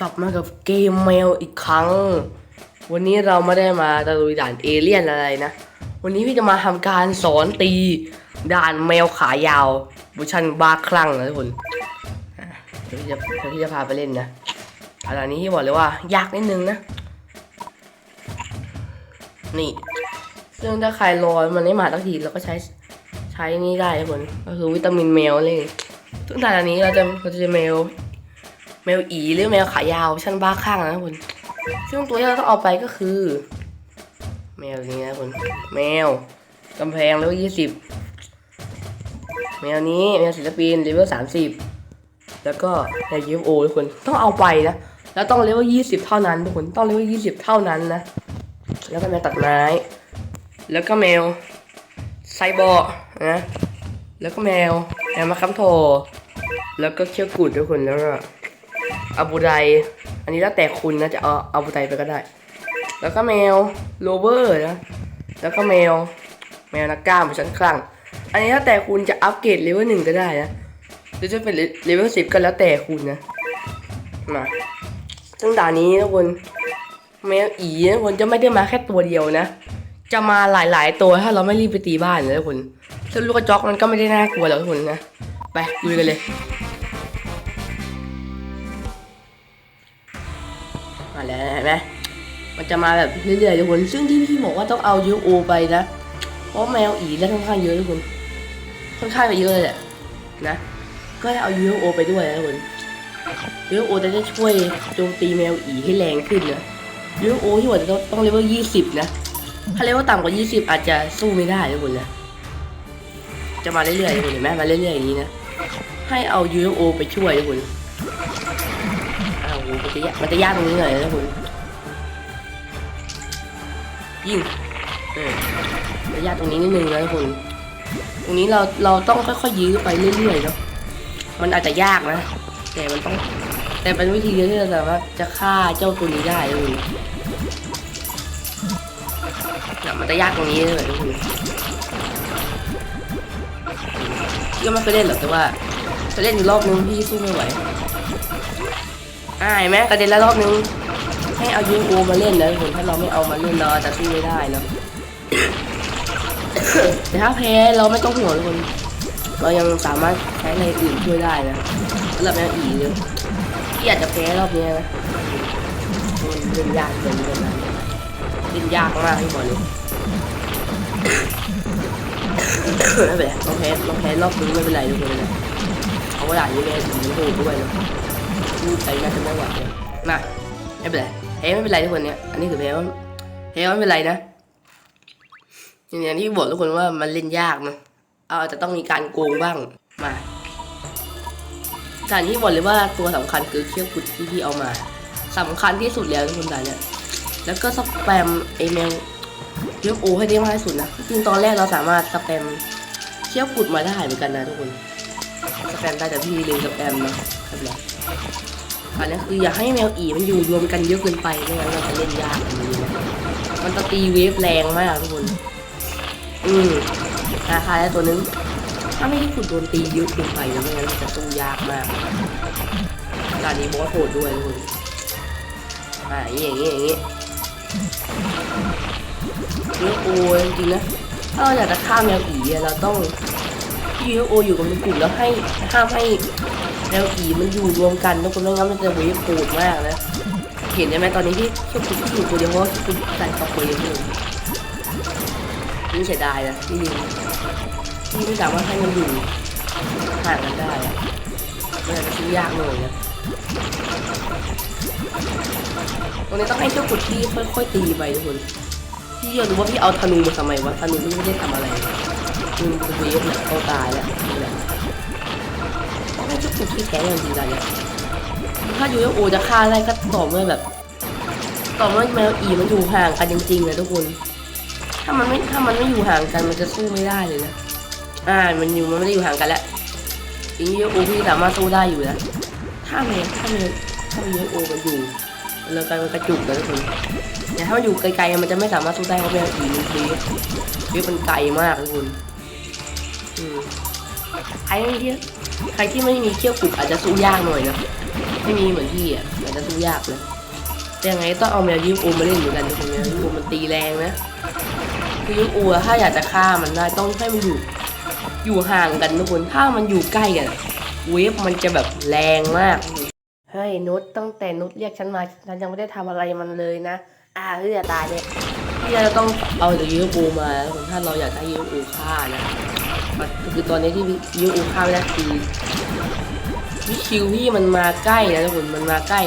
กลับมากับเกมแมวอีกครั้ง วันนี้เราไม่ได้มาตะลุยด่านเอเลี่ยนอะไรนะ วันนี้พี่จะมาทำการสอนตีด่านแมวขายาวเวอร์ชันบ้าคลั่งนะทุกคนเดี๋ยวพี่จะเดี๋ยวพี่จะพาไปเล่นนะอันนี้ที่บอกเลยว่ายากนิดนึงนะ นี่ ซึ่งถ้าใครรอมันไม่มาสักทีเราก็ใช้ใช้นี่ได้ทุกคนก็คือวิตามินแมวเลยซึ่งด่านอันนี้เราจะเราจะแมว แมวอีหรือแมวขายาวชั้นบ้าข้างนะคุณซึ่งตัวที่เราต้องเอาไปก็คือ แมวนี้นะคุณแมวกำแพงเลเวลยี่สิบแมวนี้แมวศิลปินเลเวลสามสิบแล้วก็แมวยูโอทุกคนต้องเอาไปนะแล้วต้องเลเวลยี่สิบเท่านั้นทุกคนต้องเลเวลยี่สิบเท่านั้นนะแล้วก็แมวตัดไม้ แล้วก็แมวไซบอร์นะแล้วก็แมวแมวมาคัมโทแล้วก็เขี้ยวกุดทุกคนแล้วก็ อาบูไดอันนี้แล้วแต่คุณนะจะเอาอาบูไดไปก็ได้ แล้วก็แมวโรเวอร์นะแล้วก็แมว แมวนักกล้ามชั้นคลั่งอันนี้แล้วแต่คุณจะอัปเกรดเลเวลหนึ่งก็ได้นะหรือจะเป็นเลเวลสิบก็แล้วแต่คุณนะมาซึ่งด่านี้นะคุณแมวอีนะคุณจะไม่ได้มาแค่ตัวเดียวนะ จะมาหลายๆ ตัวถ้าเราไม่รีบไปตีบ้านเลยคุณซึ่งลูกกระจอกมันก็ไม่ได้น่ากลัวหรอกทุกคนนะไปดูกันเลย ไหมมันจะมาแบบเรื่อยๆทุกคนซึ่งที่พี่บอกว่าต้องเอายูโอไปนะ เพราะแมวอีได้ค่อนข้างเยอะทุกคน ค่อนข้างเยอะเลยแหละนะ ก็ให้เอายูโอไปด้วยนะทุกคนยูโอจะได้ช่วยโจมตีแมวอีให้แรงขึ้นนะยูโอที่ว่าจะต้องเลเวลยี่สิบนะ ถ้าเลเวลต่ำกว่ายี่สิบอาจจะสู้ไม่ได้ทุกคนนะ จะมาเรื่อยๆทุกคนเห็นไหมมาเรื่อยๆอย่างนี้นะ ให้เอายูโอไปช่วยทุกคนอ้าวมันจะยากมันจะยากตรงนี้หน่อยนะคุณ ยิงเออจะยากตรงนี้นิดนึงนะคุณตรงนี้เราเราต้องค่อยๆยื้อไปเรื่อยๆเนาะมันอาจจะยากนะ แต่มันต้อง แต่เป็นวิธีเดียวที่เราสามารถจะฆ่าเจ้าตัวนี้ได้นะคุณเนี่ยมันจะยากตรงนี้เลยนะคุณพี่ก็ไม่เคยเล่นหรอกแต่ว่าจะเล่นอยู่รอบนึงพี่สู้ไม่ไหวอ่าเห็นไหมกระเด็นแล้วรอบนึง ให้เอายูโอมาเล่นนะผมถ้าเราไม่เอามาเล่นเราจะสู้ไม่ได้นะแต่ถ้าแพ้เราไม่ต้องห่วงทุกคนเรายังสามารถใช้อะไรอื่นช่วยได้นะสำหรับแมวอีเลยที่อาจจะแพ้รอบนี้นะมันเล่นยากเกินไปนะเล่นยากมากที่บอกเลยไม่เป็นไรเราแพ้เราแพ้รอบนี้ไม่เป็นไรทุกคนนะเอากระดาษนี้แม่ถึงโหดด้วยนะพูดไปน่าจะไม่ไหวเลยนะไม่เป็นไร พ้ไม่เป็นไรทุกคนเนี่ย อันนี้คือแพ้ว่าแพ้ไม่เป็นไรนะ อย่างที่บอกทุกคนว่ามันเล่นยากนะเอาจะต้องมีการโกงบ้าง มาการที่บอกเลยว่าตัวสำคัญคือเขี้ยวกุดที่พี่เอามาสำคัญที่สุดแล้วทุกคนด่านเนี่ย แล้วก็สแปมไอเมลเขี้ยวโอให้ได้มากที่สุดนะ จริงตอนแรกเราสามารถสแปมเขี้ยวกุดมาได้เหมือนกันนะทุกคน สแปมได้แต่พี่เลืมสแปมนะครับแล้ อันนี้คืออย่าให้แมวอีมันอยู่รวมกันเยอะเกินไปไม่งั้นเราจะเล่นยากมันจะตีเวฟแรงมากทุกคน อืมราคาแล้วตัวนึง ถ้าไม่ให้คุณโดนตีเยอะเกินไปนะไม่งั้นมันจะสู้ยากมากด่านนี้บอสโหดด้วยทุกคนอ่าอย่างนี้อย่างนี้เยอะโอจริงๆนะถ้าเราอยากจะฆ่าแมวอีเราต้องที่เยอะโออยู่กับมันกลุ่มแล้วให้ห้ามให้ แล้วอีมันอยู่รวมกันทุกคนไม่งั้นมันจะเวฟโหดมากนะเห็นใช่ไหมตอนนี้ที่ที่คุณที่อยู่ตัวเดียวเพราะว่าคุณใส่กับตัวเดียวนี่เสียดายนะที่ยิงที่ไม่สามารถให้มันอยู่ห่างกันได้อะมันอาจจะซื้อยากหน่อยนะตรงนี้ต้องให้เจ้ากุดที่ค่อยๆตีไปทุกคนพี่อยากรู้ว่าพี่เอาธนูมาทำไมวะธนูไม่ได้ทำอะไรมันเป็นเวฟเนี่ยเขาตายแล้วนี่แหละ ต้ทุกคนที่แข็งจริงๆเนี่ยถ้ายูโอจะฆ่าได้ก็ต่อเมื่อแบบ ต่อเมื่อแมวอีมันอยู่ห่างกันจริงๆนะทุกคน ถ้ามันไม่ถ้ามันไม่อยู่ห่างกันมันจะสู้ไม่ได้เลยนะอ่ามันอยู่มันไม่ได้อยู่ห่างกันแล้วจริงยูโอพี่สามารถสู้ได้อยู่นะถ้าแมวถ้าแมวถ้าแมยูโอมันอยู่แล้วกันมันกระจุกนะทุกคนแต่ถ้ามันอยู่ไกลๆมันจะไม่สามารถสู้ได้เพราะแมวอีมันเลี้ยเลี้ยมันไกลมากทุกคนอืมใครที่ ใครที่ไม่มีเขี้ยวกุดอาจจะสู้ยากหน่อยนะไม่มีเหมือนพี่อะมันจะสู้ยากนะแต่ยังไงต้องเอาแมวยูโอมาเล่นเหมือนกันทุกคนแมวยูโอมันตีแรงนะคือยูโออะถ้าอยากจะฆ่ามันได้ต้องให้มันอยู่อยู่ห่างกันทุกคนถ้ามันอยู่ใกล้กันเวฟมันจะแบบแรงมากเฮ้ยนุชตั้งแต่นุชเรียกฉันมาฉันยังไม่ได้ทำอะไรมันเลยนะอ่าเฮ้ยอตายเนี่ยพี่จะต้องเอาแต่ยูโอมาทุกคนถ้าเราอยากได้ยูโอฆ่านะ คือตอนนี้ที่ยูโอฆ่าไม่ได้คือวิคิวพี่มันมาใกล้นะทุกคนมันมาใกล้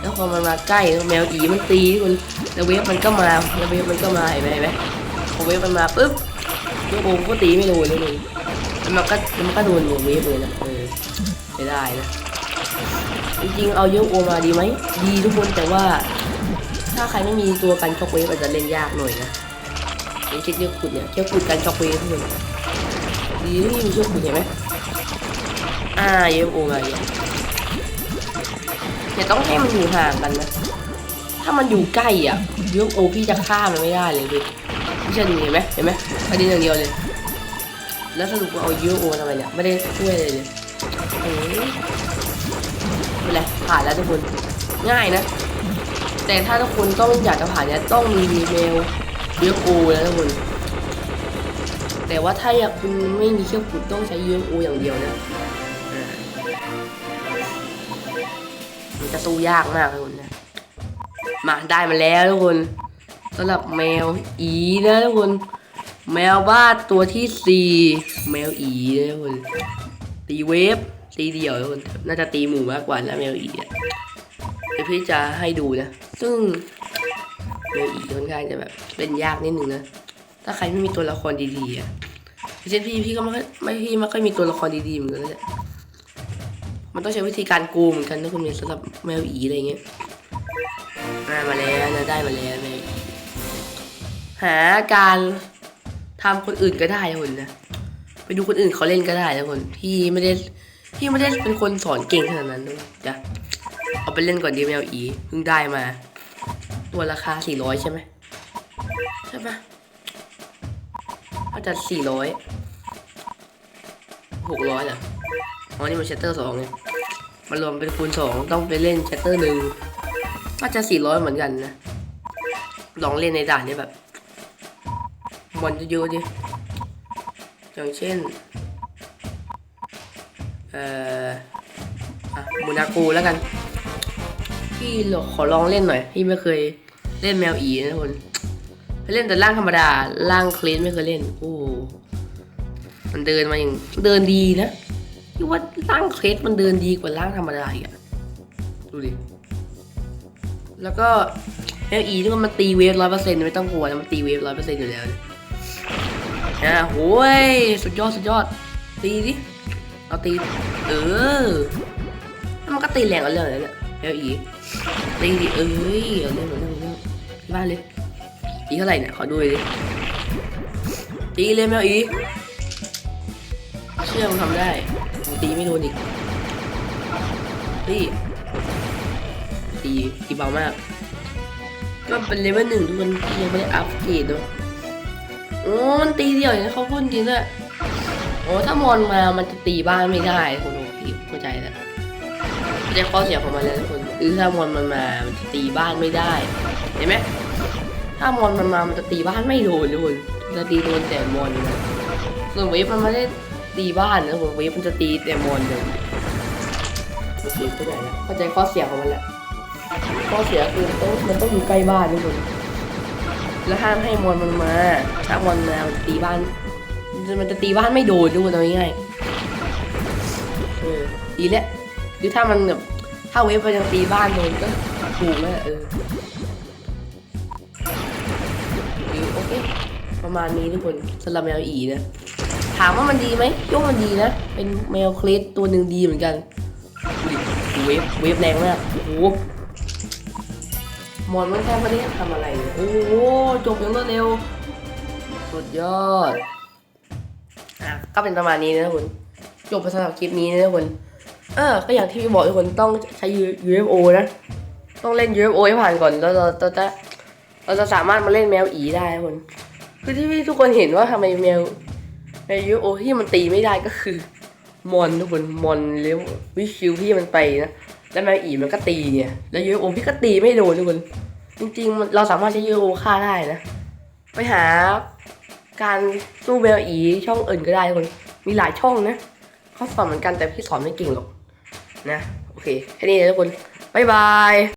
แล้วพอมันมาใกล้แมวอีมันตีทุกคนแล้วเวฟมันก็มาแล้วเวฟมันก็มาเห็นไหมเห็นไหมพอเวฟมันมาปุ๊บลูกโป่งก็ตีไม่โดนเลยแล้วมันก็มันก็โดนเวฟเลยนะเออไม่ได้นะจริงๆเอาเยอะโอมาดีไหมดีทุกคนแต่ว่า ถ้าใครไม่มีตัวกันช็อกเวฟอาจจะเล่นยากหน่อยนะอย่างเช่นเชือกขุดเนี่ยเชือกขุดกันช็อกเวฟทุกคน ดีที่มีเชือกขุดเห็นไหมอ่าเยโอมาเยเดี๋ยวต้องให้มันอยู่ห่างกันนะ ถ้ามันอยู่ใกล้อะเยโอพี่จะฆ่ามันไม่ได้เลยดิพี่เชื่อดูเห็นไหมเห็นไหมประเด็นอย่างเดียวเลย แล้วสรุปว่าเอาเยโอทำไมเนี่ยไม่ได้ช่วยเลยเลยเอ้ยไม่เป็นไรผ่านแล้วทุกคนง่ายนะ แต่ถ้าทุกคนต้องอยากจะผ่านเนี่ยต้องมีเมลเยโอแล้วทุกคน แต่ว่าถ้าอยากคุณไม่มีเครื่องขุดต้องใช้ UFO อย่างเดียวนะมันจะสู้ยากมากเลยคุณนะมาได้มาแล้วทุกคนสำหรับแมวอีนะทุกคน แมวบ้านตัวที่สี่แมวอีนะทุกคนตีเวฟตีเดี่ยวทุกคนน่าจะตีหมู่มากกว่านะแมวอีอะเดี๋ยวพี่จะให้ดูนะ ซึ่งแมวอีค่อนข้างจะแบบเป็นยากนิดนึงนะ ถ้าใครไม่มีตัวละครดีๆอะเช่นพี่พี่ก็ไม่ไม่พี่ไม่ค่อยมีตัวละครดีๆเหมือนกันเลยมันต้องใช้วิธีการโกงเหมือนกันถ้าคุณเมีสำหรับแมวอีอะไรเงี้ยได้มาแล้วนะได้มาแล้วแมวอีหาการทำคนอื่นก็ได้คุณนะไปดูคนอื่นเขาเล่นก็ได้นะคุณพี่ไม่ได้พี่ไม่ได้เป็นคนสอนเก่งขนาดนั้นด้วยจ้ะเอาไปเล่นก่อนดีแมวอีเพิ่งได้มา ตัวราคาสี่ร้อยใช่ไหมใช่ปะ ก็จะสี่ร้อยหกร้อยเหรออ๋อนี่มันชัตเตอร์สองไงมันรวมเป็นคูณสองต้องไปเล่นชัตเตอร์หนึ่งก็จะสี่ร้อยเหมือนกันนะลองเล่นในด่านนี้แบบบอลเยอะๆดิอย่างเช่น เอ่ออะมูนาโกแล้วกัน พี่ขอลองเล่นหน่อย พี่ไม่เคยเล่นแมวอีนะคน เล่นแต่ร่างธรรมดาร่างคลีนไม่เคยเล่นโอ้มันเดินมาอย่างเดินดีนะที่ว่าร่างเคลสมันเดินดีกว่าร่างธรรมดาอีกอะดูดิ แล้วก็เอลีที่มันตีเวฟร้อยเปอร์เซ็นต์ไม่ต้องกลัวนะมันตีเวฟร้อยเปอร์เซ็นต์อยู่แล้วนะโอะโหยสุดยอดสุดยอด ตีดิเอาตี เออแล้วมันก็ตีแรงเอาเรื่องเลยเนี่ยเอลีตีดิเอ้ยเอาเรื่องเอาเรื่องเอาเรื่องบ้านเลย ตีเท่าไหร่เนี่ย ขอดูหน่อยดิตีเลยแมวอีเชื่อมันทำได้ผมตีไม่โดนอีกตีตีตีเบามาก ก็เป็นเลเวลหนึ่งทุกคนยังไม่ได้อัพเกรดเนอะโอ้มันตีเดียวอย่างนี้เขาพูดจริงด้วยโอ้ถ้ามอนมา มันจะตีบ้านไม่ได้คุณโอ้พี่เข้าใจแล้วเข้าใจข้อเสียของมันแล้วทุกคนคือถ้ามอนมันมา มันจะตีบ้านไม่ได้ เห็นไหม ถ้ามอนมันมา มันจะตีบ้านไม่โดนทุกคนจะตีโดนแต่มอนนะส่วนเวฟมันไม่ได้ตีบ้านนะผมเวฟมันจะตีแต่มอนเลยโอเคเข้าใจแล้วเข้าใจข้อเสียของมันแล้วข้อเสียคือต้องมันต้องอยู่ใกล้บ้านทุกคนแล้วห้ามให้มอนมันมา ถ้ามอนมามันตีบ้าน มันจะตีบ้านไม่โดนทุกคนเอาง่ายๆดีแล้วหรือถ้ามันแบบถ้าเวฟมันยังตีบ้านโดนก็ถูกแล้วเออ ประมาณนี้ทุกคนสำหรับแมวอีนะ ถามว่ามันดีไหมยกมันดีนะ เป็นแมวเคลสตัวหนึ่งดีเหมือนกันดูดิเวฟเวฟแรงมากโอ้โหมอนมันแค่ไม่ได้ทำอะไรโอ้โหจบอย่างรวดเร็ว สุดยอดอะก็เป็นประมาณนี้นะทุกคนจบไปสำหรับคลิปนี้นะทุกคนเออก็อย่างที่พี่บอกทุกคนต้องใช้ UFO นะ ต้องเล่น UFO ให้ผ่านก่อนแล้วเราจะ เราจะสามารถมาเล่นแมวอีได้คนคือที่พี่ทุกคนเห็นว่าทำไมแมวในยูโอที่มันตีไม่ได้ก็คือ มอนทุกคนมอนเลี้ยววิชิวพี่มันไปนะแล้วแมวอีมันก็ตีไงแล้วยูโอพี่ก็ตีไม่โดนทุกคนจริงๆ เราสามารถใช้ยูโอฆ่าได้นะ ไปหาการสู้แมวอีช่องอื่นก็ได้ทุกคนมีหลายช่องนะเขาสอนเหมือนกันแต่พี่สอนไม่เก่งหรอกนะ โอเคแค่นี้นะทุกคนบ๊ายบาย